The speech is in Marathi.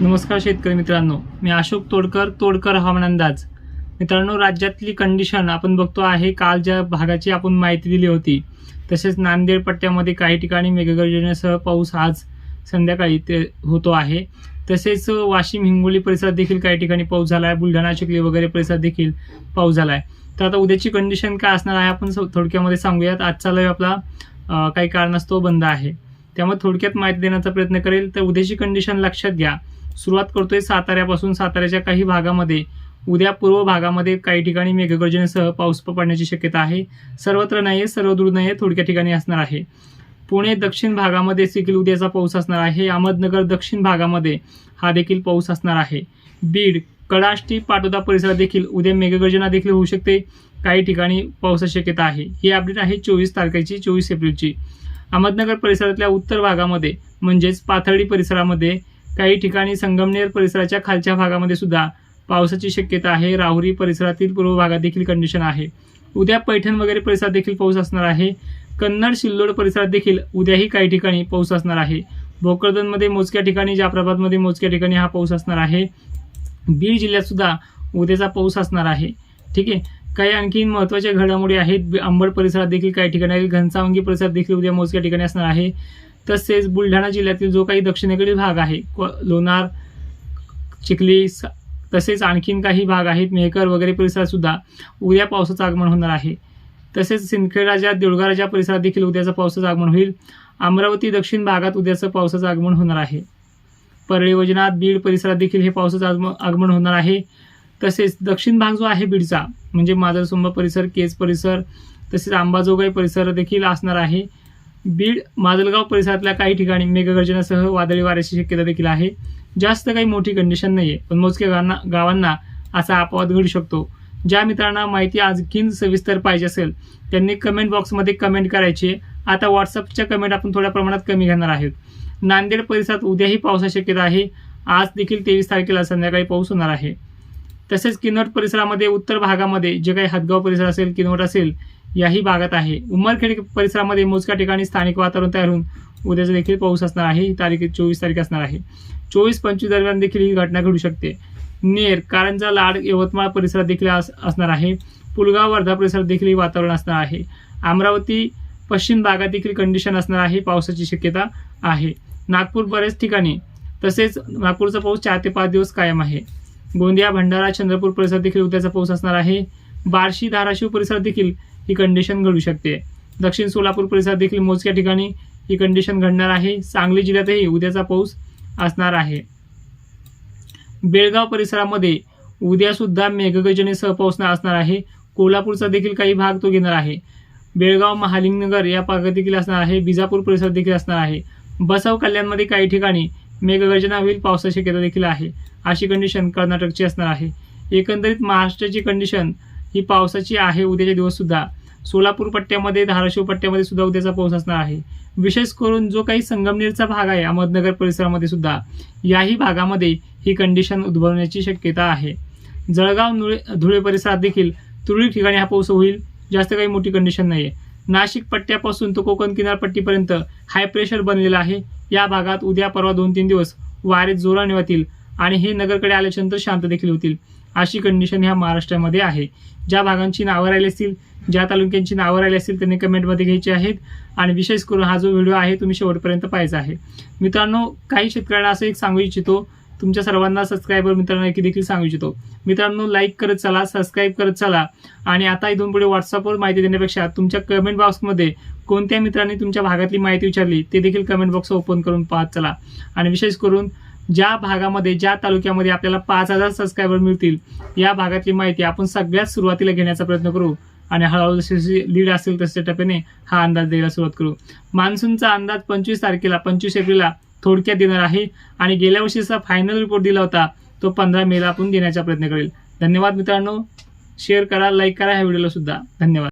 नमस्कार शेतकरी मित्रांनो. मी अशोक तोडकर तोडकर हवामान अंदाज. मित्रांनो राज्यातली कंडिशन आपण बघतो आहे काल ज्या भागाची आपण माहिती दिली होती तसेच नांदेड पट्ट्यामध्ये काही ठिकाणी मेघगर्जनेसह पाऊस आज संध्याकाळी ते होतो आहे. तसेच वाशिम हिंगोली परिसरात देखील काही ठिकाणी पाऊस झाला आहे बुलढाणा चिखली वगैरे परिसरात देखील पाऊस झाला आहे तर आता उद्याची कंडिशन काय असणार आहे आपण थोडक्यामध्ये सांगूयात. आजचा लय आपला काही कारणास्तव बंद आहे. त्यामुळे थोडक्यात माहिती देण्याचा प्रयत्न करेल. तर उद्याची कंडिशन लक्षात घ्या. सुरुवात करतोय साताऱ्यापासून साताऱ्याच्या काही भागामध्ये. उद्या पूर्व भागामध्ये काही ठिकाणी मेघगर्जनेसह पाऊस पडण्याची शक्यता आहे. सर्वत्र नाही सर्व दूर नाही थोडक्या ठिकाणी असणार आहे. पुणे दक्षिण भागामध्ये देखील उद्याचा पाऊस असणार आहे. अहमदनगर दक्षिण भागामध्ये हा देखील पाऊस असणार आहे. बीड कडाष्टी पाटोदा परिसरात देखील उद्या मेघगर्जना देखील होऊ शकते. काही ठिकाणी पावसाची शक्यता आहे. ही अपडेट आहे चोवीस तारखेची चोवीस एप्रिलची. अहमदनगर परिसरातल्या उत्तर भागामध्ये म्हणजेच पाथर्डी परिसरामध्ये काही ठिकाणी संगमनेर परिसराच्या खालच्या भागामध्ये सुद्धा पावसाची शक्यता आहे. राहुरी परिसरातील पूर्व भागात देखील कंडिशन आहे. उद्या पैठण वगैरे परिसरात देखील पाऊस असणार आहे. कन्नड सिल्लोड परिसरात देखील उद्याही काही ठिकाणी पाऊस असणार आहे. भोकरदनमध्ये मोजक्या ठिकाणी जाफराबादमध्ये मोजक्या ठिकाणी हा पाऊस असणार आहे. बीड जिल्ह्यातसुद्धा उद्याचा पाऊस असणार आहे. ठीक आहे? काही आणखी महत्त्वाच्या घडामोडी आहेत. अंबड परिसरात देखील काही ठिकाणी घनसावंगी परिसरात देखील उद्या मोजक्या ठिकाणी असणार आहे. तसेच बुलढाणा जिल्ह्यातील जो काही दक्षिणेकडील भाग आहे लोणार चिखली स- तसेच आणखीन काही भाग आहेत मेहकर वगैरे परिसरात सुद्धा उद्या पावसाचं आगमन होणार आहे. तसेच सिंदखेडराजा देऊळगाराच्या परिसरात देखील उद्याचं पावसाचं आगमन होईल. अमरावती दक्षिण भागात उद्याचं पावसाचं आगमन होणार आहे. परळी वजनात बीड परिसरात देखील हे पावसाचं आगम आगमन होणार आहे. तसेच दक्षिण भाग जो आहे बीडचा म्हणजे माजरसुंबा परिसर केज परिसर तसेच अंबाजोगाई परिसर देखील असणार आहे. बीड माजलगाव परिसरातल्या काही ठिकाणी मेघगर्जनासह वादळी वाऱ्याची शक्यता देखील आहे. जास्त काही मोठी कंडिशन नाही आहे पण मोजक्या गावांना गावांना असा अपवाद घडू शकतो. ज्या मित्रांना माहिती आणखीन सविस्तर पाहिजे असेल त्यांनी कमेंट बॉक्समध्ये कमेंट करायची. आहे. आता व्हॉट्सअपच्या कमेंट आपण थोड्या प्रमाणात कमी घेणार आहोत. नांदेड परिसरात उद्याही पावसाची शक्यता आहे. आज देखील तेवीस तारखेला संध्याकाळी पाऊस होणार आहे. तसेच किनवट परिसरामध्ये उत्तर भागामध्ये जे काही हदगाव परिसर असेल किनवट असेल याही भागात आहे. उमरखेड परिसरामध्ये मोजक्या ठिकाणी स्थानिक वातावरण तयार होऊन उद्याचा देखील पाऊस असणार आहे. ही तारीख चोवीस तारीख असणार आहे. चोवीस पंचवीस दरम्यान देखील ही घटना घडू शकते. नेर कारंजा लाड यवतमाळ परिसरात देखील अस- असणार आहे. पुलगाव वर्धा परिसरात देखील ही वातावरण असणार आहे. अमरावती पश्चिम भागात देखील कंडिशन असणार आहे. पावसाची शक्यता आहे. नागपूर बरेच ठिकाणी तसेच नागपूरचा पाऊस चार ते पाच दिवस कायम आहे. गोंदिया भंडारा चंद्रपूर परिसरात देखील उद्याचा पाऊस असणार आहे. बार्शी धाराशिव परिसरात देखील ही कंडिशन घडू शकते. दक्षिण सोलापूर परिसरात देखील मोजक्या ठिकाणी ही कंडिशन घडणार आहे. सांगली जिल्ह्यातही उद्याचा पाऊस असणार आहे. बेळगाव परिसरामध्ये उद्यासुद्धा मेघगर्जनेसह पाऊस असणार आहे. कोल्हापूरचा देखील काही भाग तो घेणार आहे. बेळगाव महालिंगनगर या भागात देखील असणार आहे. बिजापूर परिसरात देखील असणार आहे. बसव कल्याणमध्ये काही ठिकाणी मेघगर्जना होईल. पावसाची शक्यता देखील आहे. अशी कंडिशन कर्नाटकची असणार आहे. एकंदरीत महाराष्ट्राची कंडिशन ही पावसाची आहे उद्याचे दिवससुद्धा सोलापूर पट्ट्यामध्ये धाराशिव पट्ट्यामध्ये सुद्धा उद्याचा पाऊस असणार आहे. विशेष करून जो काही संगमनेरचा भाग आहे अहमदनगर परिसरामध्ये सुद्धा याही भागामध्ये ही कंडिशन उद्भवण्याची शक्यता आहे. जळगाव नुळे धुळे परिसरात देखील तुरळक ठिकाणी हा पाऊस होईल जास्त काही मोठी कंडिशन नाही आहे नाशिक पट्ट्यापासून तो कोकण किनारपट्टीपर्यंत हाय प्रेशर बनलेला आहे. या भागात उद्या परवा दोन तीन दिवस वारे जोराने वाहतील. आणि हे नगरकडे आल्याच्यानंतर शांत देखील होतील. अशी कंडिशन ह्या महाराष्ट्रामध्ये आहे. ज्या भागांची नावं राहिली असतील ज्या तालुक्यांची नावं राहिली असतील त्यांनी कमेंटमध्ये घ्यायची आहेत. आणि विशेष करून हा जो व्हिडिओ आहे तुम्ही शेवटपर्यंत पाहायचा आहे. मित्रांनो काही शेतकऱ्यांना असं एक सांगू इच्छितो. तुमच्या सर्वांना सबस्क्रायबर मित्रांना एक देखील सांगू इच्छितो. मित्रांनो लाईक करत चला सबस्क्राईब करत चला. आणि आता इथून पुढे व्हॉट्सअपवर माहिती देण्यापेक्षा तुमच्या कमेंट बॉक्समध्ये कोणत्या मित्रांनी तुमच्या भागातली माहिती विचारली ते देखील कमेंट बॉक्स ओपन करून पाहत चला. आणि विशेष करून ज्या भागामध्ये ज्या तालुक्यामध्ये आपल्याला पाच हजार सबस्क्रायबर मिळतील या भागातली माहिती आपण सगळ्यात सुरुवातीला घेण्याचा प्रयत्न करू. आणि हळूहळू जशी लीड असेल तशा टप्प्याने हा अंदाज द्यायला सुरुवात करू. मान्सूनचा अंदाज पंचवीस तारखेला पंचवीस एप्रिलला थोडक्यात देणार आहे. आणि गेल्या वर्षीचा फायनल रिपोर्ट दिला होता तो पंधरा मेला आपण देण्याचा प्रयत्न करेल. धन्यवाद मित्रांनो. शेअर करा लाईक करा ह्या व्हिडिओला सुद्धा. धन्यवाद.